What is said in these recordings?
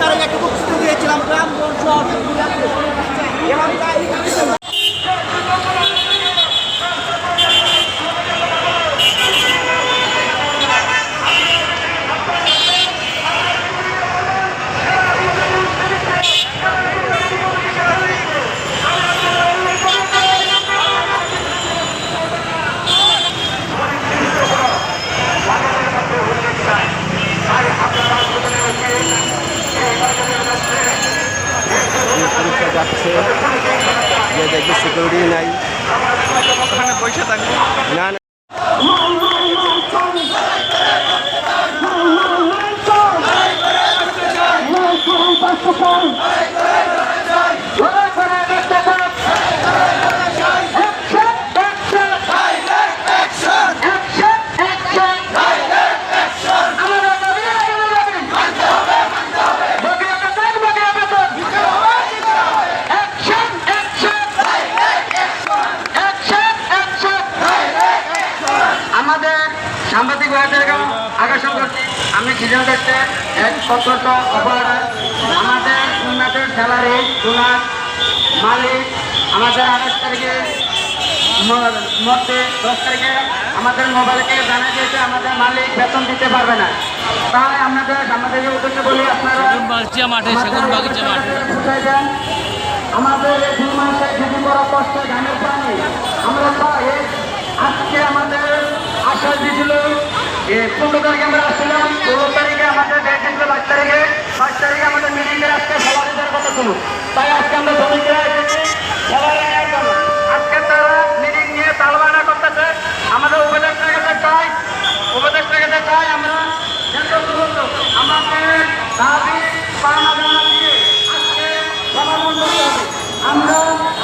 তারা একটা বক্তৃতা দিয়েছিলাম গ্রামগঞ্জ এবং তাই পরীক্ষা যাচ্ছে দেখি সিকিউরিটি নাই। না। দেখতে এক সতর্ক অপরাধ আমাদের উন্নতের স্যালারি ডোনার মালিক আমাদের আঠাশ তারিখে মধ্যে দশ তারিখে আমাদের মোবাইলকে জানা দিয়েছে আমাদের মালিক বেতন দিতে পারবে না তাই আমাদের আমাদের উদ্দেশ্যে বলি আপনারা। আমাদের এই দুই মাসে যদি বড় কষ্ট গানের প্রাণী আমরা আজকে আমাদের আশ্বাস দিয়েছিল পনেরো তারিখে আমরা আসছিলাম ষোলো তারিখে আমাদের ডেট দিয়েছিল বাইশ তারিখে। বাইশ তারিখে আমাদের মিটিংয়ে আজকে সবার কথা ছিল তাই আজকে আমরা শ্রমিকরা এসেছি আজকে তারা মিটিং নিয়ে তালবানা করতেছে। আমাদের উপদেষ্টা কাছে চাই। উপদেষ্টা কাছে চাই আমরা। আমাদের দাবি পাওনা আজকে সমাধান করতে আমরা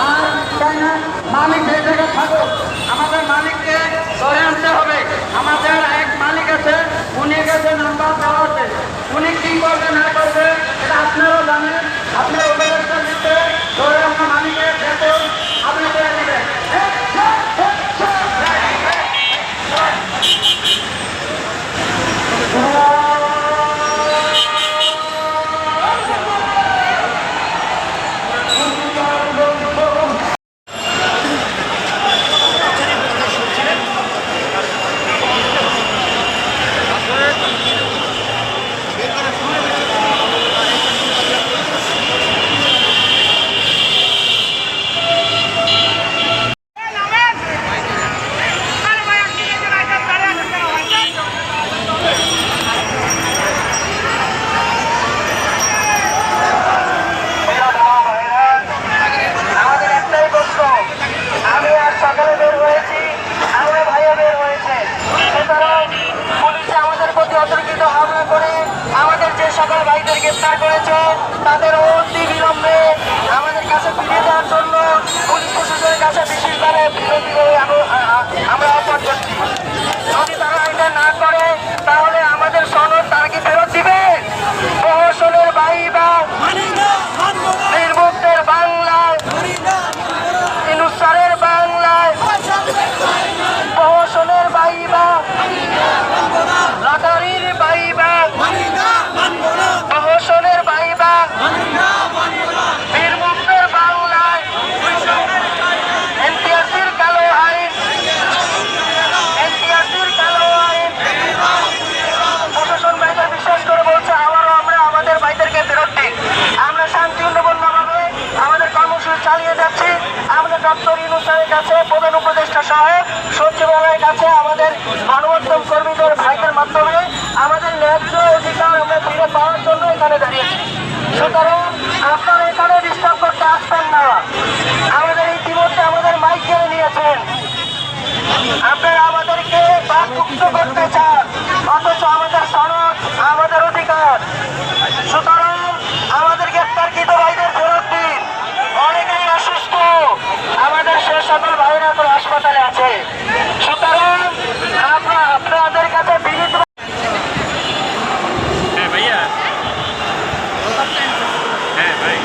আর চাই না মালিক যে জায়গায় থাকুক আমাদের মালিককে ধরে আনতে হবে। আমাদের এক মালিক আছে, উনি কাছে নাম্বার দেওয়া আছে উনি কি করবে না করবে, এটা আপনারাও জানেন। আপনার কাছে প্রধান উপদেষ্টা সহ সচিবালয়ের কাছে আমাদের গণমাধ্যম কর্মীদের ভাইদের মাধ্যমে আমাদের ন্যায্য অধিকার আমরা ফিরে পাওয়ার জন্য এখানে দাঁড়িয়েছি। সুতরাং আপনারা এখানে ডিস্টার্ব করতে আসবেন না। আমাদের ইতিমধ্যে আমাদের মাইক কেড়ে নিয়েছেন। আপনারা আমাদেরকে বাকমুক্ত করতে চান, অথচ আমাদের সনদ, আমাদের অধিকার। সুতরাং আমাদের গ্রেপ্তারকৃত ভাইদের ফেরত দিন অনেকেই অসুস্থ সকল ভাইরা এখন হাসপাতালে আছে সুতরাং আমরা আপনাদের কাছে বিনীত হ্যাঁ ভাইয়া হ্যাঁ ভাই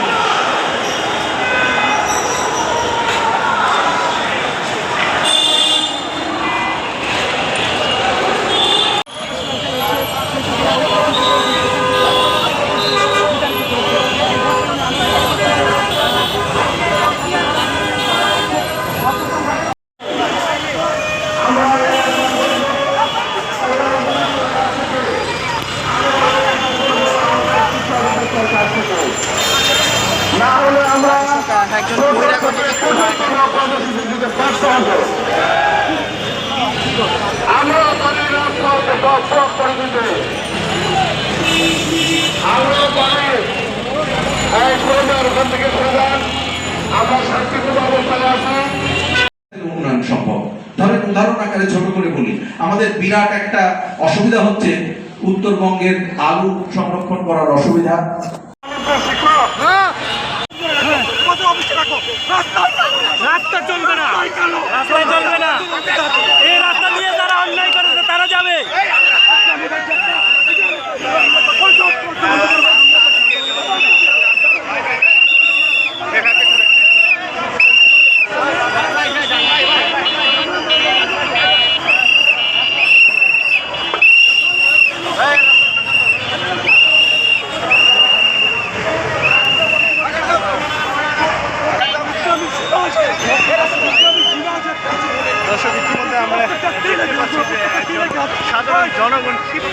একজন বহিরাগত ব্যক্তি হয় আমরা পানি রাজপথে দর্শক করে দিতে আমরা পানি এই সরকার থেকে সরে যান। আমরা শান্তিপূর্ণ অবস্থায় আছি। উন্নয়ন সম্ভব। ধরেন উদাহরণ আকারে ছোট করে বলি আমাদের বিরাট একটা অসুবিধা হচ্ছে উত্তরবঙ্গের আলু সংরক্ষণ করার অসুবিধা। রাস্তা চলবে না রাস্তায় চলবে না এই রাস্তা দিয়ে যারা অন্যায় করেছে তারা যাবে দর্শক ইতিমধ্যে আমরা দেখতে পাচ্ছি যে একজন সাধারণ জনগণ ক্ষিপ্ত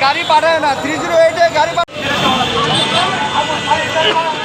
গাড়ি পাঠায় না থ্রি জিরো এইটে গাড়ি উল্টা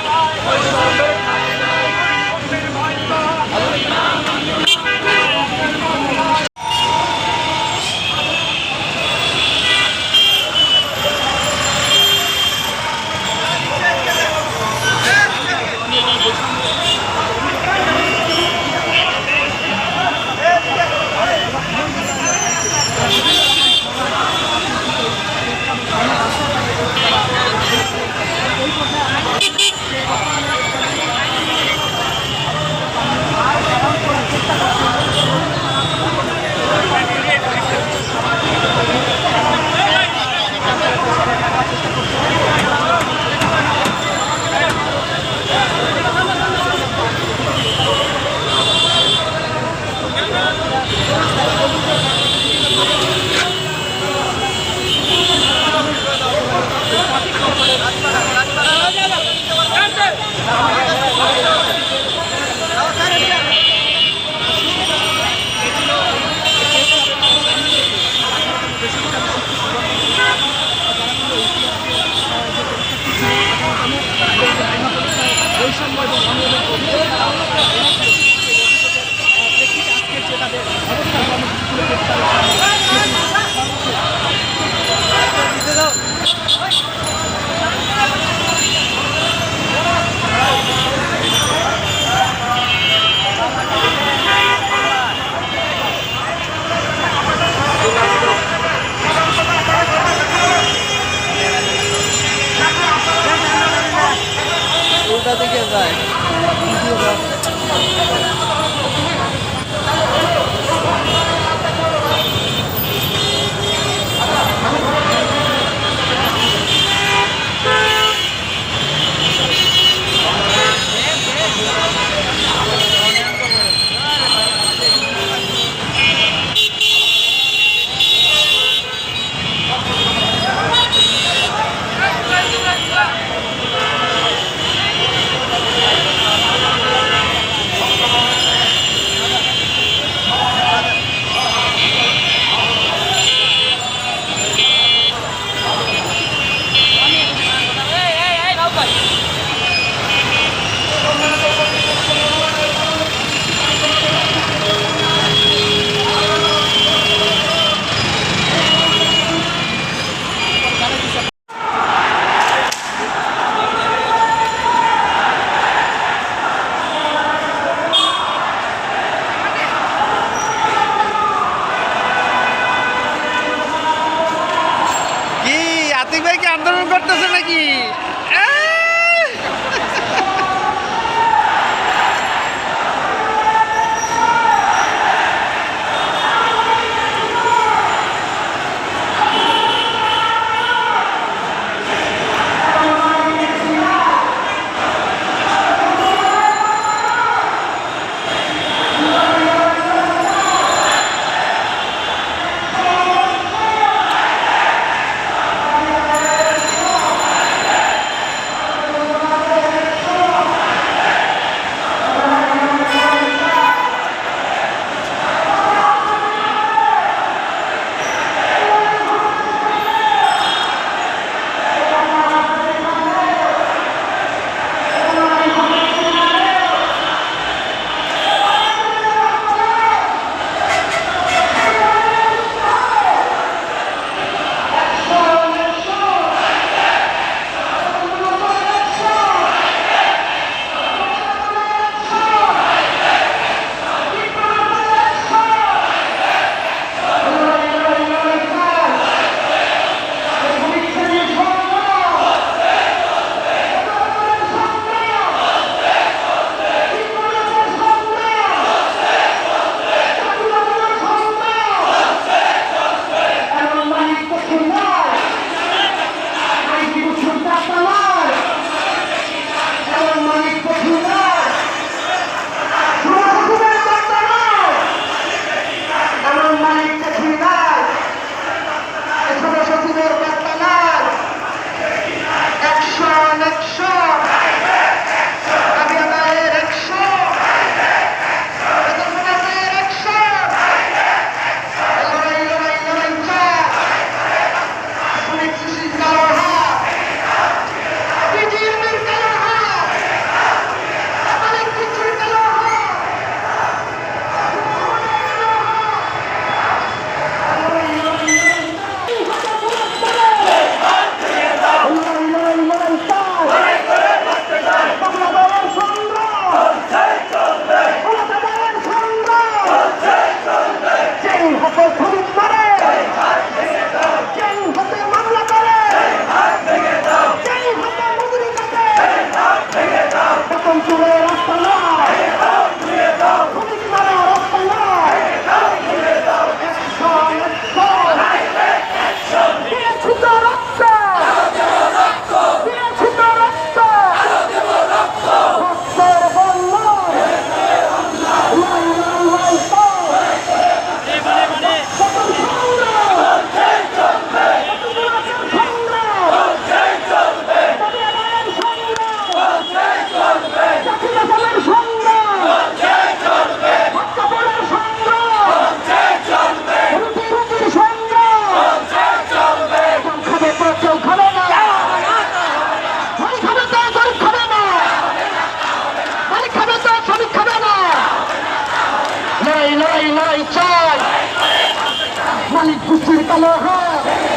Curtir calor!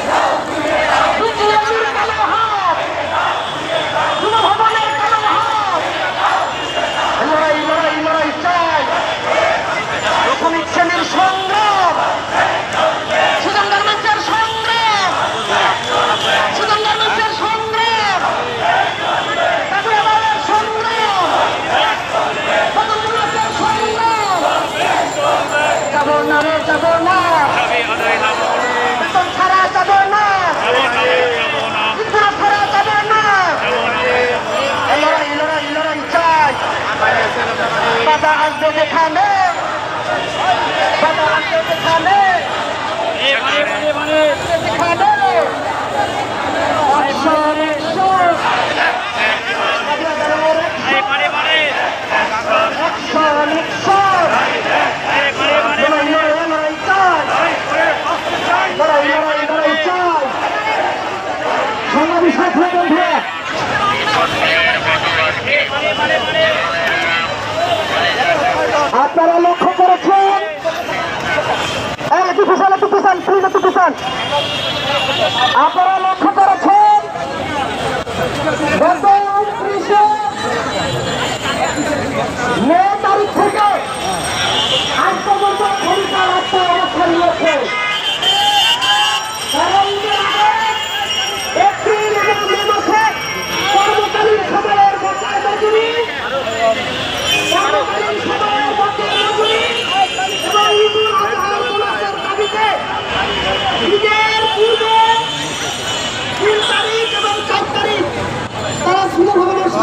বাধা আসবে যেখানে বাধা আসবে যেখানে।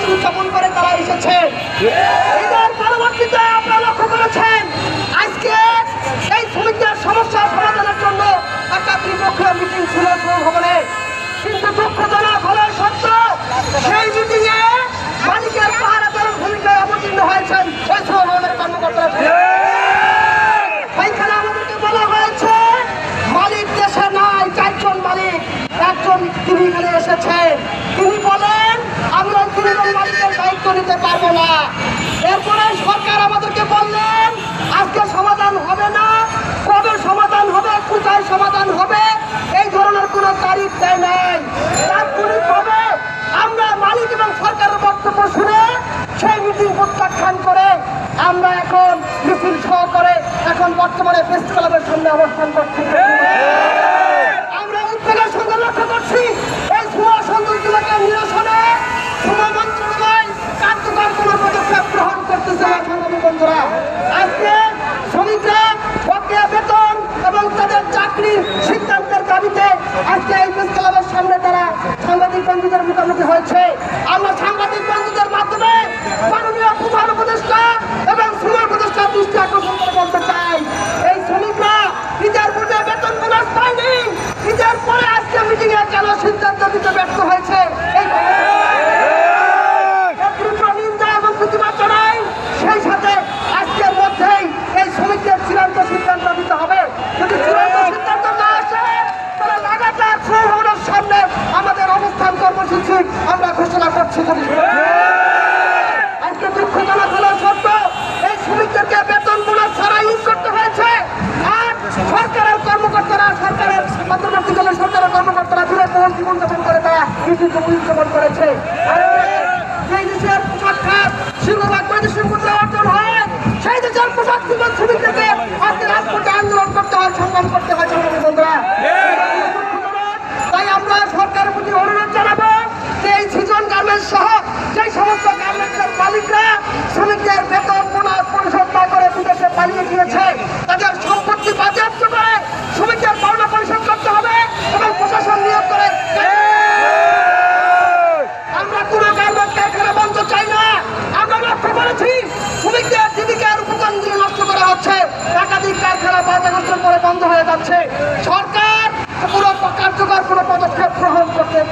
দাবি করে তারা এসেছে? এদের পরবর্তীতে আপনারা লক্ষ্য করেছেন, আজকে এই শ্রমিকদের সমস্যা সমাধানের জন্য একটা ত্রিপক্ষীয় মিটিং ছিল ভবনে। কিন্তু দুঃখজনক হলে সত্য। সেই মিটিংয়ে মালিকের পাহারাদার ভূমিকায় অবতীর্ণ হয়েছেন ওই শ্রমভবনের কর্মকর্তারা। সমাধান হবে, এই ধরনের কোনো তারিখ দেয় নাই। হবে আমরা মালিক এবং সরকারের বক্তব্য শুনে সেই মিটিং প্রত্যাখ্যান করে আমরা এখন মিছিল সহ করে এখন বর্তমানে প্রেস ক্লাবের সামনে অবস্থান করছি। আমরা লক্ষ্য করছি, এই কোনো গ্রহণ আজকে চাকরির সিদ্ধান্তের দাবিতে আজকে এই প্রেস ক্লাবের সামনে তারা সাংবাদিক বন্ধুদের মুখোমুখি হয়েছে। আমরা সাংবাদিক বন্ধুদের মাধ্যমে মাননীয় প্রধান উপদেষ্টা এবং শ্রমিক উপদেষ্টা দৃষ্টি আকর্ষণ করে বলতে চাই। এই শ্রমিকরা নিজের পূর্বে বেতন বোনাস পায়নি। ঈদের পরে আজকে মিটিংয়ে কেন সিদ্ধান্ত দিতে ব্যর্থ হয়েছে? এই তাদের আজকে দুঃখজনক হলো, সত্য, এই শ্রমিকদেরকে বেতন বোনাস ছাড়া ইউজ করতে হয়েছে। আর সরকারের কর্মকর্তারা, সরকারের অন্তর্বর্তীকালীন সরকারের কর্মকর্তারা বিরাট জীবন যাপন করে তারা কৃষিকে জীবন করেছে আর সেই দেশের পোশাক খাত সিংহভাগ বৈদেশিক মুদ্রা অর্জন হয় সেই দেশের পোশাক জীবন শ্রমিকদেরকে আজকে রাজপথে আন্দোলন করতে হয় সংগ্রাম করতে হয় সংগ্রামী বন্ধুরা তাই আমরা সরকারের প্রতি অনুরোধ জানাব যে এই সিজন সহ যে সমস্ত গার্মেন্টসের মালিকরা শ্রমিকদের বেতন বোনাস পরিশোধ না করে বিদেশে পালিয়ে গিয়েছে তাদের সম্পত্তি বাজেয়াপ্ত করে শ্রমিকদের পাওনা পরিশোধ করতে হবে এবং প্রশাসন নিয়োগ করে আমরা কোনো গার্মেন্ট কারখানা বন্ধ চাই না। আমরা লক্ষ্য করেছি শ্রমিকদের জীবিকার উপকরণগুলো নষ্ট করা হচ্ছে একাধিক কারখানা পাঁচ আগস্টের পরে বন্ধ হয়ে যাচ্ছে। সরকার কোনো কার্যকর কোনো পদক্ষেপ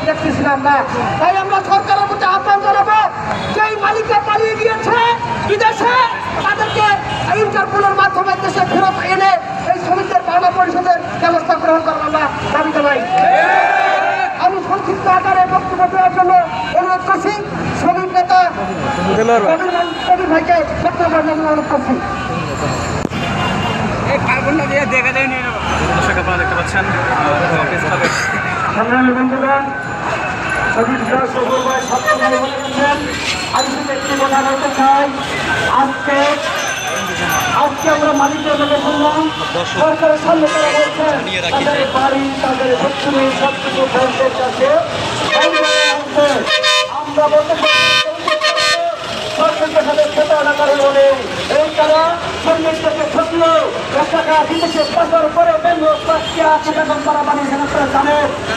দেখতেছিলাম না। তাই আমরা সরকারের প্রতি আহ্বান জানাব যেই মালিকরা পালিয়ে গিয়েছে বিদেশে তাদেরকে ইন্টারপোলের মাধ্যমে দেশে ফেরত এনে এই শ্রমিকদের পাওনা পরিষদের ব্যবস্থা গ্রহণ করার আমরা দাবি জানাই। আমি সংক্ষিপ্ত আকারে বক্তব্য দেওয়ার জন্য অনুরোধ করছি শ্রমিক নেতা কবির ভাইকে বক্তব্য অনুরোধ করছি। দেখতে পাচ্ছেন। আহ, অফিস ক্লাবের সংগ্রামী বন্ধুগণ অভিজ্ঞতা সবুর বলে গেছেন আমি শুধু একটি কথা বলতে চাই, আজকে আজকে আমরা মালিকের শুনলাম সরকারের সামনে তারা বলছেন, তাদের বাড়ি, তাদের সব কিছু ব্যাংকের কাছে। আমরা বলতে সরকারকে সাথে প্রতারণা করে বলে। এই তারা এক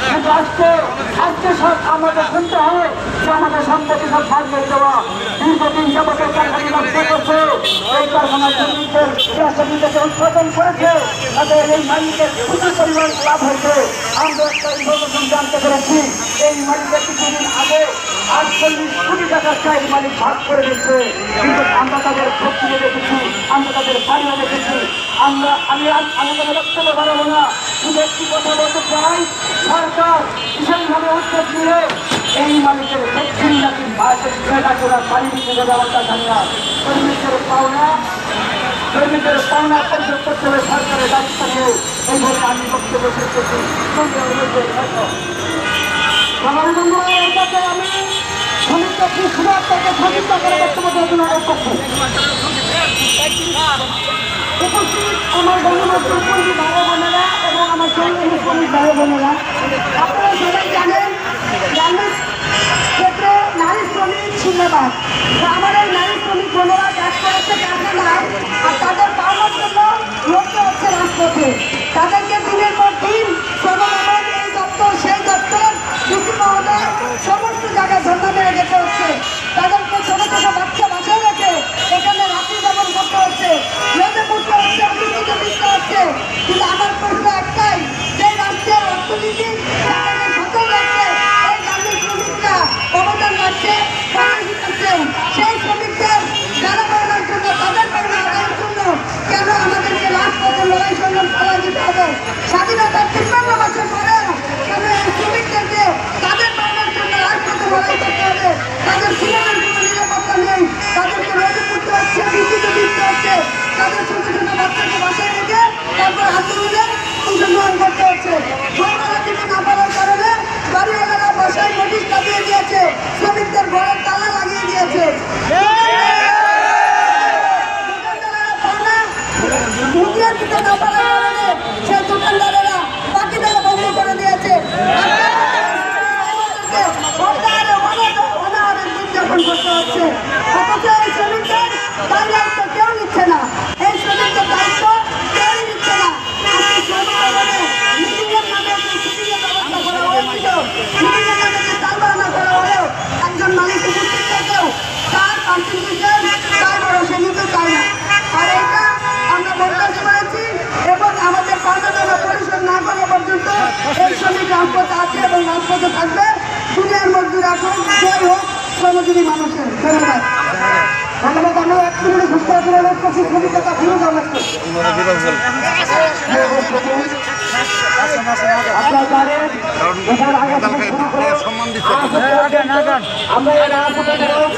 কিন্তু আজকে আজকে সব আমাদের শুনতে হয় যে আমাদের সম্পত্তি সব ভাগ হয়ে দেওয়া। দীর্ঘদিন যাবতের কারখানা উৎপাদন করেছে। তাদের এই মালিকের প্রচুর পরিমাণ লাভ হয়েছে। আমরা জানতে পেরেছি, এই মালিকের কিছুদিন আগে আটচল্লিশ কোটি টাকা চাই মালিক ভাগ করে দিচ্ছে। কিন্তু আমরা তাদের শক্তিকে দেখেছি, আমরা তাদের বাড়িও দেখেছি। আমরা, আমি আজ- আমি কোনো বক্তব্য বাড়াবো না। শুধু একটি কথা বলতে চাই, সরকার বিশেষভাবে উদ্যোগ নিয়ে এই মালিকের শক্তি নাকি বাসের ছয়টা করে দিতে যাবে আমরা জানি না শ্রমিকের পাওনা শ্রমিকের পাওনা পরিশোধ করতে হবে সরকারের দায়িত্ব নিয়ে এইভাবে আমি বক্তব্য শেষ আমি শ্রমিককে করে বক্তব্য দেওয়ার জন্য অনুরোধ করছি। উপস্থিত আমার গণমাধ্যম কর্মী ভাই বোনেরা এবং আমার সঙ্গে শ্রমিক ভাই বোনেরা। আপনারা জানেন গার্মেন্টস ক্ষেত্রে নারী শ্রমিক শূন্যবাদ আমার এই নারী শ্রমিক বোনেরা কাজ আর তাদের পাওয়ার জন্য লক্ষ্য হচ্ছে রাজপথে। তাদেরকে দিনের পর দিন সর্বময় এই দপ্তর, সেই দপ্তর ডিসি মহোদয়, সমস্ত জায়গায় ধর্ণা মেরে যেতে হচ্ছে। তাদেরকে হচ্ছে রোদে পড়তে হচ্ছে বৃষ্টিতে ভিজতে হচ্ছে কিন্তু আমার প্রশ্ন একটাই যে রাষ্ট্রের অর্থনীতি তারপর আন্দোলনে অংশগ্রহণ দিয়েছে। শ্রমিকদের ঘরের তালা দিয়েছে। দোকানদারেরা না বাকি করে দিয়েছে। যাপন করতে হচ্ছে তার কেউ নিচ্ছে না। এই শ্রমিকদের দায়িত্ব থাকবে দুনিয়ার মজদুর এখন জয় হোক শ্রমজীবী মানুষের ধন্যবাদ ধন্যবাদ আমরা এক মিনিটে সুস্থ করে করছি শ্রমিক নেতা ফিরোজ আহমেদকে আপনারা জানেন এই রাজপথে আমরা